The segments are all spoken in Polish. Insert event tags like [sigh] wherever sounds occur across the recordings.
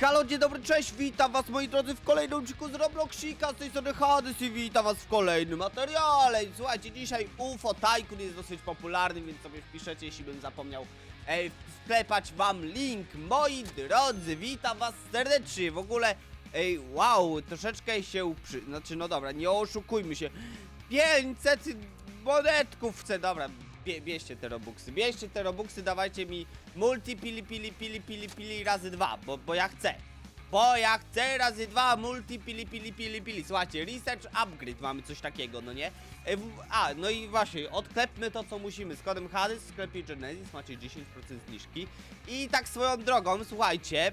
Halo, dzień dobry, cześć, witam was moi drodzy w kolejnym odcinku z Robloxika, z tej strony Hadys i witam was w kolejnym materiale. Słuchajcie, dzisiaj UFO Tycoon jest dosyć popularny, więc sobie wpiszecie, jeśli bym zapomniał ej, wklepać wam link. Moi drodzy, witam was serdecznie, w ogóle, ej, wow, troszeczkę się przy... Znaczy, no dobra, nie oszukujmy się, 500 monetków chcę, dobra, bie, bierzcie te robuxy, bierzcie te robuxy, dawajcie mi multi pili pili pili pili pili razy dwa, bo, bo ja chcę. Bo ja chcę razy dwa multi pili pili pili pili. Słuchajcie, research upgrade mamy coś takiego, no nie? E, w, a, no i właśnie, odklepmy to co musimy. Z kodem Hades w sklepie Genesis macie 10% zniżki. I tak swoją drogą, słuchajcie, e,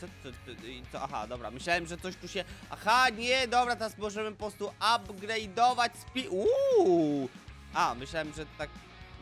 co, co, co, co, aha, dobra, myślałem, że coś tu się, aha, nie, dobra, teraz możemy po prostu upgrade'ować spi... Uuu! A, myślałem, że tak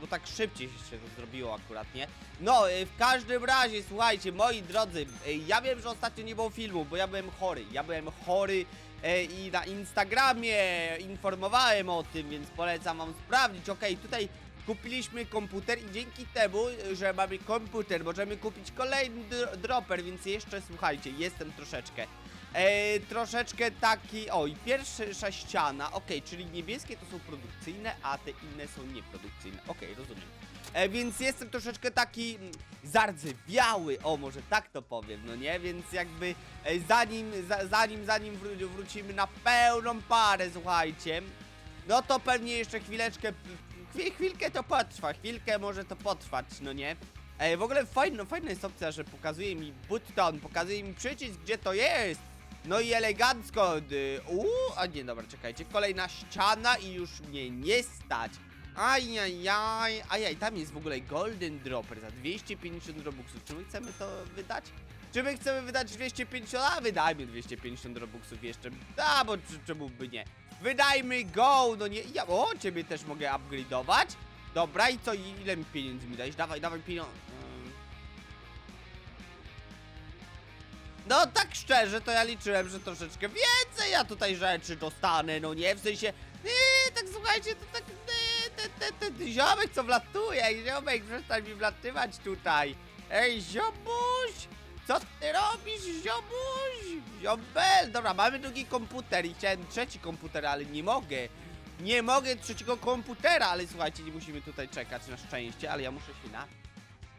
bo tak szybciej się to zrobiło akurat, nie? No, y, w każdym razie, słuchajcie, moi drodzy, y, ja wiem, że ostatnio nie było filmu, bo ja byłem chory. Ja byłem chory e, i na Instagramie informowałem o tym, więc polecam wam sprawdzić. Okej, tutaj kupiliśmy komputer i dzięki temu, y, że mamy komputer, możemy kupić kolejny dro- dropper, więc jeszcze, słuchajcie, jestem troszeczkę E, troszeczkę taki. O, i pierwsza ściana. Okej, czyli niebieskie to są produkcyjne, a te inne są nieprodukcyjne. Okej, rozumiem. E, więc jestem troszeczkę taki mm, zardzewiały, o może tak to powiem, no nie? Więc jakby e, zanim, za, zanim, zanim wró wrócimy na pełną parę, słuchajcie, no to pewnie jeszcze chwileczkę, chwil, chwilkę to potrwa, chwilkę może to potrwać, no nie? Ej, w ogóle fajno, fajna jest opcja, że pokazuje mi button, pokazuje mi przycisk, gdzie to jest. No i elegancko, uuu, a nie, dobra, czekajcie, kolejna ściana i już mnie nie stać. Ajajaj, ajaj, tam jest w ogóle golden dropper za 250 robuxów. Czy my chcemy to wydać? Czy my chcemy wydać 250? A wydajmy 250 robuxów jeszcze. A, bo czemu by nie? Wydajmy go, no nie, ja, o, ciebie też mogę upgrade'ować. Dobra, i co, ile mi pieniędzy mi dajesz? Dawaj, dawaj pieniądze. No tak szczerze, to ja liczyłem, że troszeczkę więcej ja tutaj rzeczy dostanę, no nie? W sensie, nie, tak słuchajcie, to tak, nie, te, te, te, te, ziomek co wlatuje, ej, ziomek, przestań mi wlatywać tutaj. Ej, ziomuś, co ty robisz, ziomuś? Ziombel, dobra, mamy drugi komputer i chciałem trzeci komputer, ale nie mogę. Nie mogę trzeciego komputera, ale słuchajcie, nie musimy tutaj czekać na szczęście, ale ja muszę się na...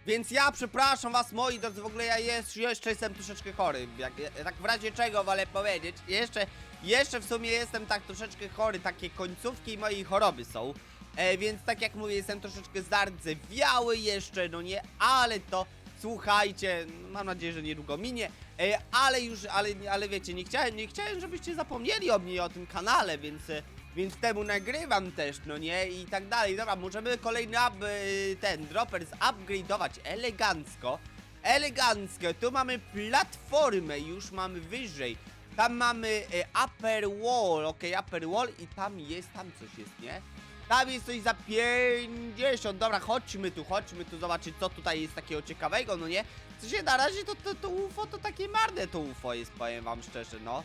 Więc ja przepraszam was moi drodzy, w ogóle ja jest, jeszcze jestem troszeczkę chory, jak, tak w razie czego wolę powiedzieć, jeszcze, jeszcze w sumie jestem tak troszeczkę chory, takie końcówki mojej choroby są, e, więc tak jak mówię, jestem troszeczkę zardzewiały jeszcze, no nie, ale to, słuchajcie, mam nadzieję, że niedługo minie, e, ale już, ale, ale wiecie, nie chciałem, nie chciałem, żebyście zapomnieli o mnie o tym kanale, więc... E, więc temu nagrywam też, no nie? I tak dalej. Dobra, możemy kolejny up, y, ten dropper upgrade'ować elegancko. Elegancko. Tu mamy platformę, już mamy wyżej. Tam mamy y, upper wall, ok, upper wall i tam jest, tam coś jest, nie? Tam jest coś za 50. Dobra, chodźmy tu, chodźmy tu zobaczyć, co tutaj jest takiego ciekawego, no nie? Co się na razie to, to, to UFO to takie marne to UFO jest, powiem wam szczerze, no.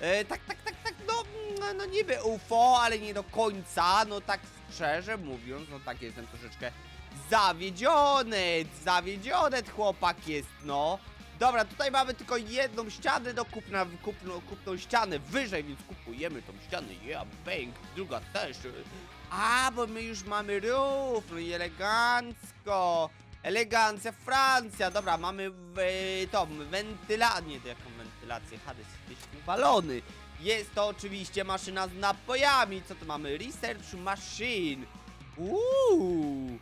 E, tak, tak, tak, tak, no, mm, no niby UFO, ale nie do końca, no tak szczerze mówiąc, no tak jestem troszeczkę zawiedziony, zawiedziony chłopak jest, no. Dobra, tutaj mamy tylko jedną ścianę do kupna, kupno, kupną ścianę wyżej, więc kupujemy tą ścianę, yeah, bang, druga też. A, bo my już mamy roof, no i elegancko. Elegancja, Francja, dobra, mamy w, tą wentylację, jaką wentylację, Hades jesteś. Jest to oczywiście maszyna z napojami, co to mamy? Research machine. Uuu,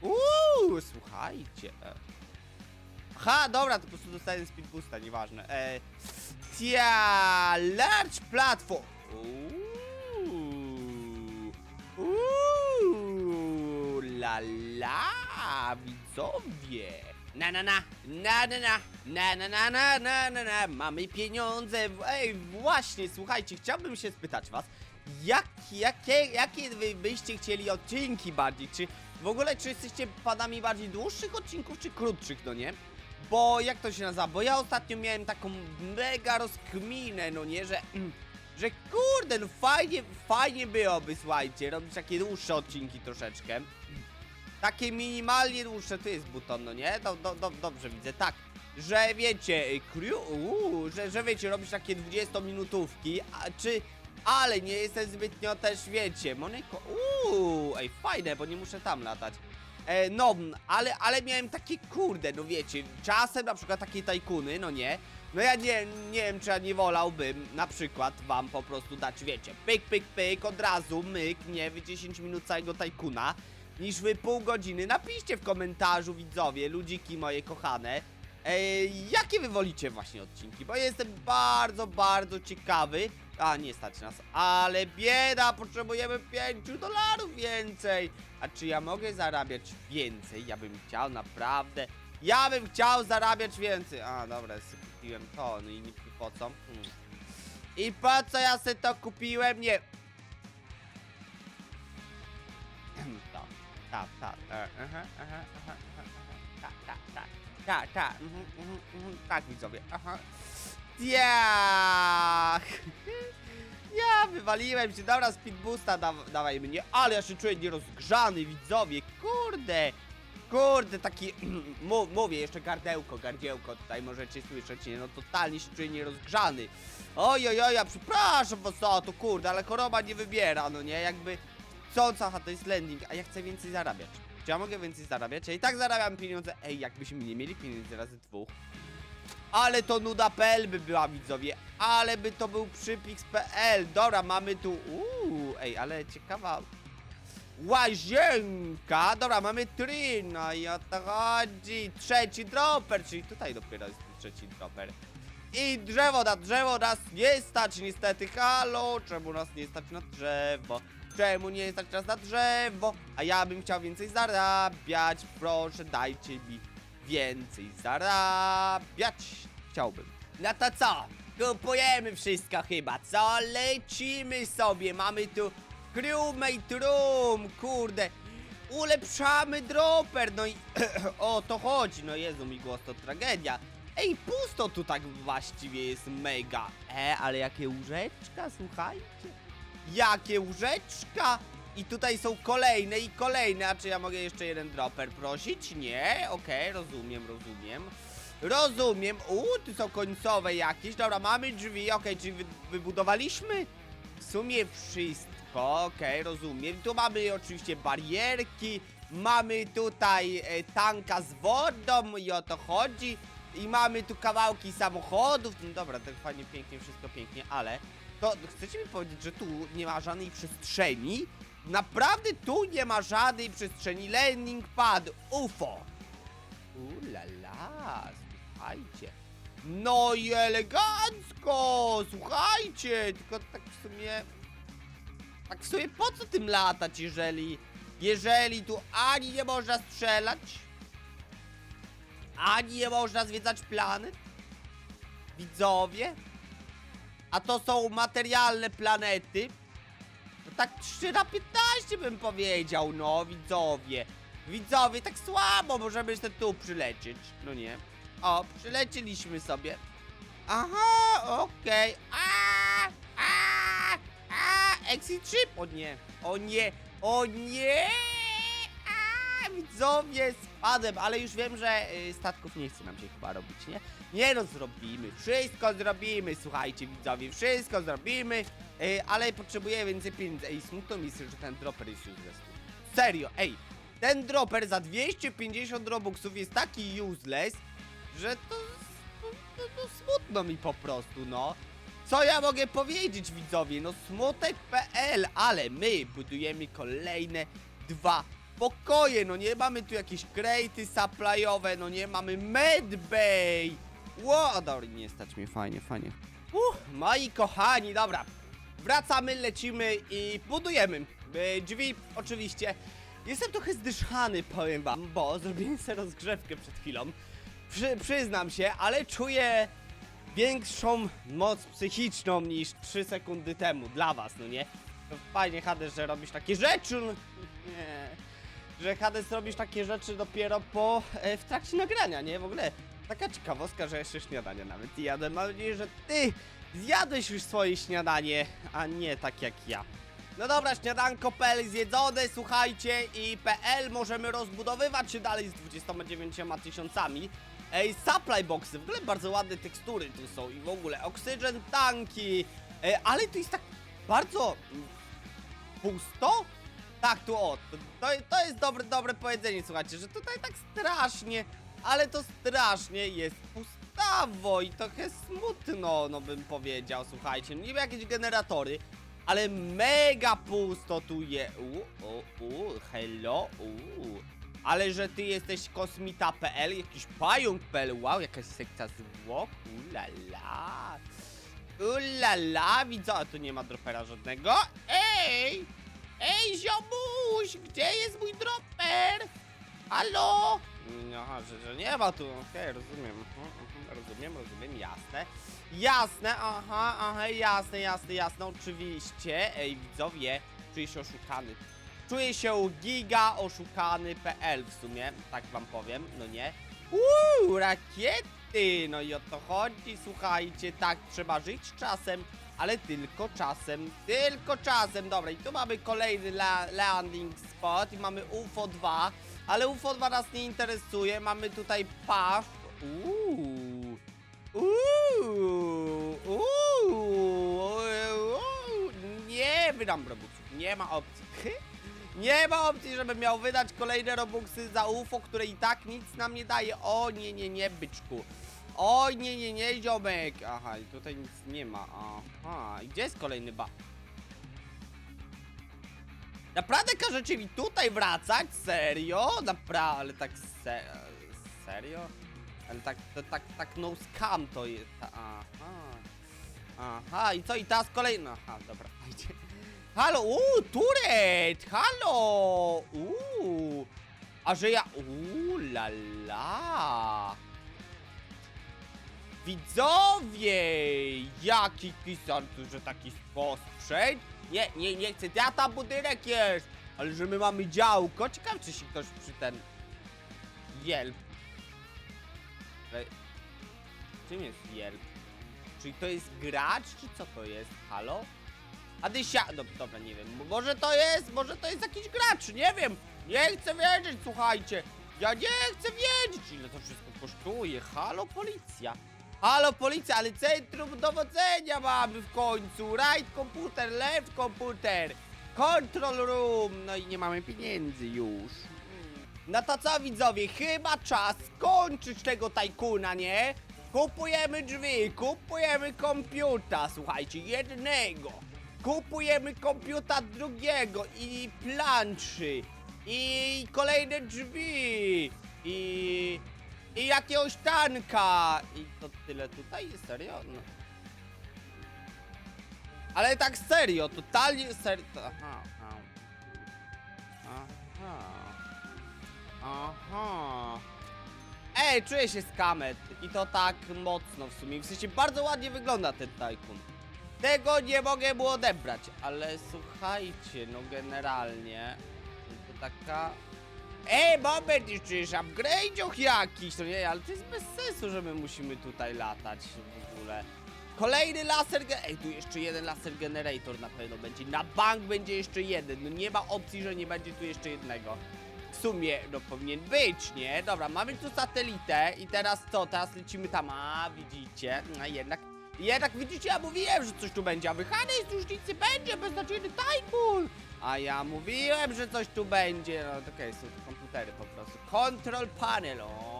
uuu, słuchajcie. Aha, dobra, to po prostu dostałem speed boosta, nieważne. E, tia, large platform. Uuu, uuu, la la, widzowie. Na na na, na na na, na na na na na na na, mamy pieniądze. Ej, właśnie, słuchajcie, chciałbym się spytać was, jak, jakie, jakie wy byście chcieli odcinki bardziej? Czy w ogóle, czy jesteście panami bardziej dłuższych odcinków, czy krótszych, no nie? Bo jak to się nazywa? Bo ja ostatnio miałem taką mega rozkminę, no nie, że... mm, Że kurde, no fajnie, fajnie byłoby, słuchajcie, robić takie dłuższe odcinki troszeczkę. Takie minimalnie dłuższe, tu jest buton, no nie? Do, do, do, dobrze widzę, tak. że wiecie, crew, uuu, że, że wiecie, robisz takie 20-minutówki, a czy, ale nie jestem zbytnio też, wiecie, Moneko, uuu, ej, fajne, bo nie muszę tam latać. E, no, ale, ale miałem takie, kurde, no wiecie, czasem na przykład takie tajkuny, no nie, no ja nie, nie wiem, czy ja nie wolałbym na przykład wam po prostu dać, wiecie, pyk, pyk, pyk, od razu, myk, nie, wy 10 minut całego tajkuna, niż wy pół godziny. Napiszcie w komentarzu, widzowie, ludziki moje kochane, Ej, jakie wy wolicie właśnie odcinki? Bo jestem bardzo, bardzo ciekawy. A, nie stać nas. Ale bieda, potrzebujemy 5 dolarów więcej. A czy ja mogę zarabiać więcej? Ja bym chciał, naprawdę. Ja bym chciał zarabiać więcej. A, dobra, kupiłem to, no i nie po co? Hmm. I po co ja sobie to kupiłem? Nie. To, ta, ta, e, aha, aha, aha, aha, aha, ta, ta, ta. Tak, tak, mhm, mhm, mhm, tak widzowie, aha. Jak! [laughs] Ja wywaliłem się, dobra, speed boosta da, dawaj mnie, ale ja się czuję nierozgrzany, widzowie, kurde! Kurde, taki, [clears throat] mówię, jeszcze gardełko, gardziełko. Tutaj możecie słyszeć, nie, no totalnie się czuję nierozgrzany. Oj, oj, oj, ja przepraszam was za to, kurde, ale choroba nie wybiera, no nie, jakby, co, aha, to jest landing, a ja chcę więcej zarabiać. Czy ja mogę więcej zarabiać? Ja i tak zarabiam pieniądze. Ej, jakbyśmy nie mieli pieniędzy razy dwóch. Ale to nuda.pl by była, widzowie. Ale by to był przypix.pl. Dobra, mamy tu... Uuu, ej, ale ciekawa... Łazienka! Dobra, mamy trin, no i o to chodzi. Trzeci dropper, czyli tutaj dopiero jest trzeci dropper. I drzewo na drzewo nas nie stać niestety. Halo, czemu nas nie stać na drzewo? Czemu nie stać nas na drzewo? A ja bym chciał więcej zarabiać. Proszę, dajcie mi więcej zarabiać. Chciałbym. No to co? Kupujemy wszystko chyba, co? Lecimy sobie. Mamy tu crewmate room, kurde. Ulepszamy dropper, no i [clears throat] o to chodzi, no Jezu, mi głos to tragedia. Ej, pusto tu tak właściwie jest mega. E, ale jakie łóżeczka, słuchajcie. Jakie łóżeczka! I tutaj są kolejne i kolejne. A czy ja mogę jeszcze jeden dropper prosić? Nie? Okej, rozumiem, rozumiem. Rozumiem. Uuu, tu są końcowe jakieś. Dobra, mamy drzwi. Okej, czyli wy wybudowaliśmy w sumie wszystko. Okej, rozumiem. Tu mamy oczywiście barierki. Mamy tutaj e, tanka z wodą i o to chodzi. I mamy tu kawałki samochodów. No dobra, tak fajnie, pięknie, wszystko pięknie, ale to chcecie mi powiedzieć, że tu nie ma żadnej przestrzeni? Naprawdę tu nie ma żadnej przestrzeni. Landing pad, UFO. Ulala, słuchajcie. No i elegancko, słuchajcie. Tylko tak w sumie... Tak w sumie po co tym latać, jeżeli... Jeżeli tu ani nie można strzelać, ani nie można zwiedzać planet? Widzowie? A to są materialne planety? No tak 3 na 15 bym powiedział, no widzowie. Widzowie, tak słabo możemy jeszcze tu przylecieć. No nie. O, przylecieliśmy sobie. Aha, okej. A, a, a, exit ship. O nie, o nie, o nie. Widzowie, spadłem, ale już wiem, że y, statków nie chce nam się chyba robić, nie? Nie no, zrobimy, wszystko zrobimy, słuchajcie widzowie, wszystko zrobimy, y, ale potrzebuję więcej pieniędzy. Ej, smutno mi jest, że ten dropper jest useless. Serio, ej, ten dropper za 250 robuxów jest taki useless, że to, to, to, to smutno mi po prostu, no. Co ja mogę powiedzieć, widzowie? No smutek.pl, ale my budujemy kolejne dwa pokoje, no nie mamy tu jakieś krejty supplyowe, no nie mamy medbay. Ło, dobra, nie stać mnie, fajnie, fajnie. Uff, moi kochani, dobra. Wracamy, lecimy i budujemy. E, Drzwi, oczywiście. Jestem trochę zdyszany, powiem wam, bo zrobiłem sobie rozgrzewkę przed chwilą. Przy, przyznam się, ale czuję większą moc psychiczną niż 3 sekundy temu dla was, no nie? Fajnie, Hades, że robisz takie rzeczy, no nie. Że Hades robisz takie rzeczy dopiero po, e, w trakcie nagrania, nie? W ogóle taka ciekawostka, że jeszcze śniadanie nawet jadłem. Mam nadzieję, że ty zjadłeś już swoje śniadanie, a nie tak jak ja. No dobra, śniadanko.pl zjedzone, słuchajcie, i PL możemy rozbudowywać się dalej z 29 tysiącami. Ej, supply boxy, w ogóle bardzo ładne tekstury tu są i w ogóle oxygen tanki, e, ale tu jest tak bardzo pusto? Tak, tu o, to, to, jest dobre, dobre powiedzenie, słuchajcie, że tutaj tak strasznie, ale to strasznie jest pustawo i trochę smutno, no bym powiedział, słuchajcie, niby jakieś generatory, ale mega pusto tu je. U, u, u, hello, u. Ale że ty jesteś kosmita.pl, jakiś pająk.pl, wow, jakaś sekta zwłok, ulala. Ulala, widzę, a tu nie ma dropera żadnego. Ej! Ej, ziomuś, gdzie jest mój dropper? Halo? No, Aha, że, że nie ma tu, okej, rozumiem, mhm, mhm, rozumiem, rozumiem, jasne. Jasne, aha, aha, jasne, jasne, jasne, oczywiście. Ej, widzowie, czuję się oszukany. Czuję się giga oszukany.pl w sumie, tak wam powiem, no nie? Uuu, rakiety! No i o to chodzi, słuchajcie, tak, trzeba żyć czasem, ale tylko czasem, tylko czasem. Dobra, i tu mamy kolejny la landing spot i mamy UFO 2, ale UFO 2 nas nie interesuje, mamy tutaj PAF. Uuu, uuu, uuu, nie wydam robuxów, nie ma opcji. [laughs] Nie ma opcji, żebym miał wydać kolejne robuxy za UFO, które i tak nic nam nie daje. O nie, nie, nie, byczku. Oj, nie, nie, nie, ziomek. Aha, i tutaj nic nie ma. Aha, i gdzie jest kolejny ba... Naprawdę każecie mi tutaj wracać? Serio? Naprawdę, ale tak se... serio? Ale tak, to, tak, tak no scam to jest. Aha. Aha, i co? I teraz kolejny... Aha, dobra, [laughs] fajnie. Halo, uuu, turet! Halo! Uuu! A że ja... Uuu, la la! Widzowie! Jaki pisar tu, że taki spostrzeń? Nie, nie, nie chcę, ja tam budynek jest! Ale że my mamy działko, ciekawe czy się ktoś przy ten... Jelp. Czym jest jelp? Czyli to jest gracz, czy co to jest? Halo? Adysia... No, dobra, nie wiem. Może to jest, może to jest jakiś gracz, nie wiem. Nie chcę wiedzieć, słuchajcie. Ja nie chcę wiedzieć, ile to wszystko kosztuje. Halo, policja. Halo, policja, ale centrum dowodzenia mamy w końcu. Right komputer, left komputer. Control room. No i nie mamy pieniędzy już. No to co widzowie, chyba czas skończyć tego tajkuna, nie? Kupujemy drzwi, kupujemy komputa, słuchajcie, jednego. Kupujemy komputa drugiego i planszy. I kolejne drzwi. I... I jakiegoś tanka. I to tyle tutaj? Serio? No. Ale tak serio, totalnie serio. Aha, aha. Aha. Aha. Ej, czuję się skamet. I to tak mocno w sumie. W sensie bardzo ładnie wygląda ten tajkun. Tego nie mogę mu odebrać. Ale słuchajcie, no generalnie. To taka... Ej, moment, jeszcze jest upgrade'och jakiś. No nie, ale to jest bez sensu, że my musimy tutaj latać w ogóle. Kolejny laser Ej, tu jeszcze jeden laser generator na pewno będzie. Na bank będzie jeszcze jeden. No nie ma opcji, że nie będzie tu jeszcze jednego. W sumie, no powinien być, nie? Dobra, mamy tu satelitę i teraz co? Teraz lecimy tam. A, widzicie? A jednak, jednak widzicie, ja mówiłem, że coś tu będzie. A wychany z różnicy będzie, beznadziejny. A ja mówiłem, że coś tu będzie. No to okej, są to komputery po prostu. Control panel, o.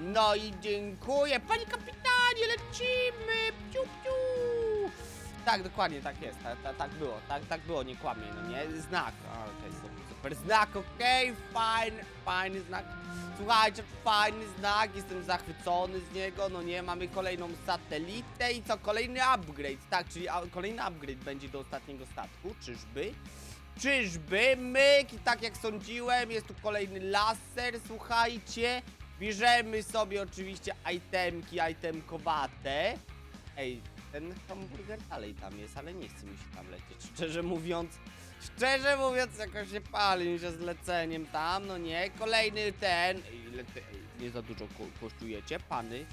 No i dziękuję, panie kapitanie, lecimy! Piu, piu. Tak, dokładnie, tak jest, tak, tak, tak było, tak, tak było, nie kłamie, no nie? Znak, okej, super, super znak, okej, fajny, fajny znak. Słuchajcie, fajny znak, jestem zachwycony z niego, no nie, mamy kolejną satelitę i co, kolejny upgrade, tak, czyli kolejny upgrade będzie do ostatniego statku, czyżby? Czyżby? Myk i tak jak sądziłem, jest tu kolejny laser, słuchajcie. Bierzemy sobie oczywiście itemki, itemkowate. Ej, ten hamburger dalej tam jest, ale nie chce mi się tam lecieć. Szczerze mówiąc, szczerze mówiąc, jakoś się pali mi się z tam, no nie. Kolejny ten. Ile ty, ej, nie za dużo ko kosztujecie, pany.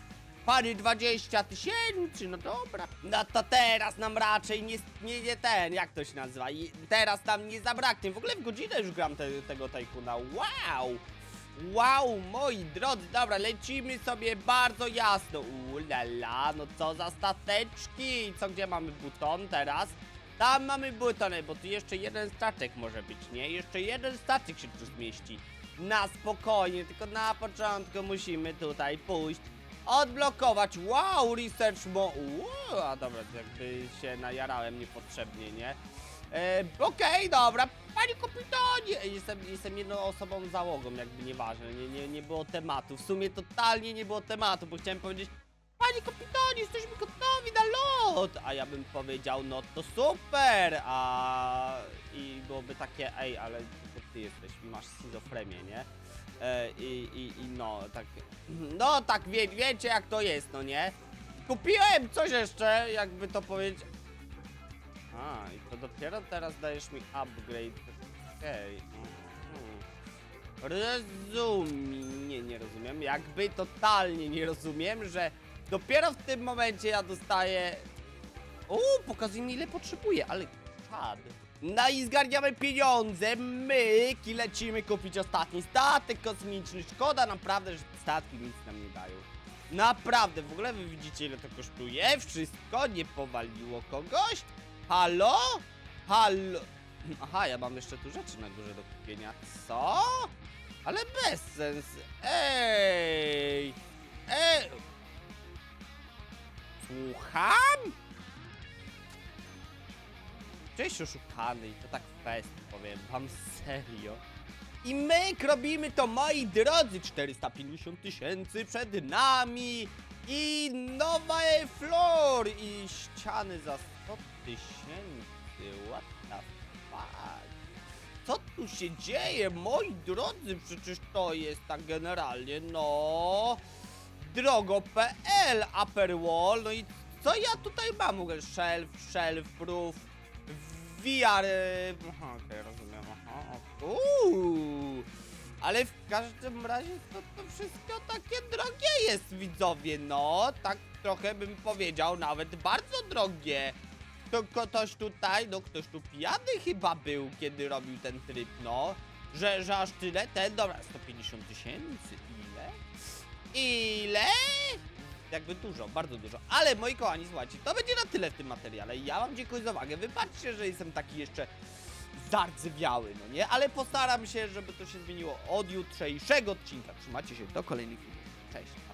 Pany 20 tysięcy, no dobra. No to teraz nam raczej nie, nie, nie ten, jak to się nazywa. I teraz nam nie zabraknie. W ogóle w godzinę już gram te, tego tajkuna. Wow! Wow, moi drodzy, dobra, lecimy sobie bardzo jasno. Ulala, no co za stateczki. Co, gdzie mamy buton teraz? Tam mamy buton, bo tu jeszcze jeden statek może być, nie? Jeszcze jeden statek się tu zmieści. Na spokojnie, tylko na początku musimy tutaj pójść. Odblokować. Wow, research mo... Wow, a dobra, jakby się najarałem niepotrzebnie, nie? E, Okej, dobra. Panie kapitanie! Jestem, jestem jedną osobą załogą, jakby nieważne. Nie, nie, nie było tematu. W sumie totalnie nie było tematu, bo chciałem powiedzieć Panie kapitanie, jesteśmy gotowi A ja bym powiedział, no to super! A i byłoby takie, ej, ale to ty jesteś, masz schizofrenię, nie? E, i, i, I no, tak, no tak, wie, wiecie jak to jest, no nie? Kupiłem coś jeszcze, jakby to powiedzieć. A, i to dopiero teraz dajesz mi upgrade. Okej. mhm. Rozumiem. Nie, nie rozumiem. Jakby totalnie nie rozumiem, że dopiero w tym momencie ja dostaję. Uuu, pokazuje mi ile potrzebuję, ale czad. No i zgarniamy pieniądze, myk i lecimy kupić ostatni statek kosmiczny. Szkoda naprawdę, że statki nic nam nie dają. Naprawdę, w ogóle wy widzicie ile to kosztuje? Wszystko nie powaliło kogoś? Halo? Halo? Aha, ja mam jeszcze tu rzeczy na górze do kupienia. Co? Ale bez sens. Ej! Ej! Słucham? Cześć oszukany i to tak fest, powiem wam serio. I my robimy to, moi drodzy, 450 tysięcy przed nami i nowe floor i ściany za 100 tysięcy, what the fuck? Co tu się dzieje, moi drodzy? Przecież to jest tak generalnie, no... Drogo.pl, Upper Wall, no i co ja tutaj mam? W ogóle shelf, shelf, proof, VR... y, Aha, okej, rozumiem, aha, uuu. Ale w każdym razie to, to wszystko takie drogie jest, widzowie, no. Tak trochę bym powiedział, nawet bardzo drogie. To ktoś tutaj, no ktoś tu pijany chyba był, kiedy robił ten tryb, no. Że, że aż tyle? Ten, dobra, 150 tysięcy, ile? Ile? Jakby dużo, bardzo dużo. Ale moi kochani, słuchajcie, to będzie na tyle w tym materiale. Ja wam dziękuję za uwagę. Wybaczcie, że jestem taki jeszcze zardzewiały, no nie? Ale postaram się, żeby to się zmieniło od jutrzejszego odcinka. Trzymajcie się do kolejnych filmów. Cześć.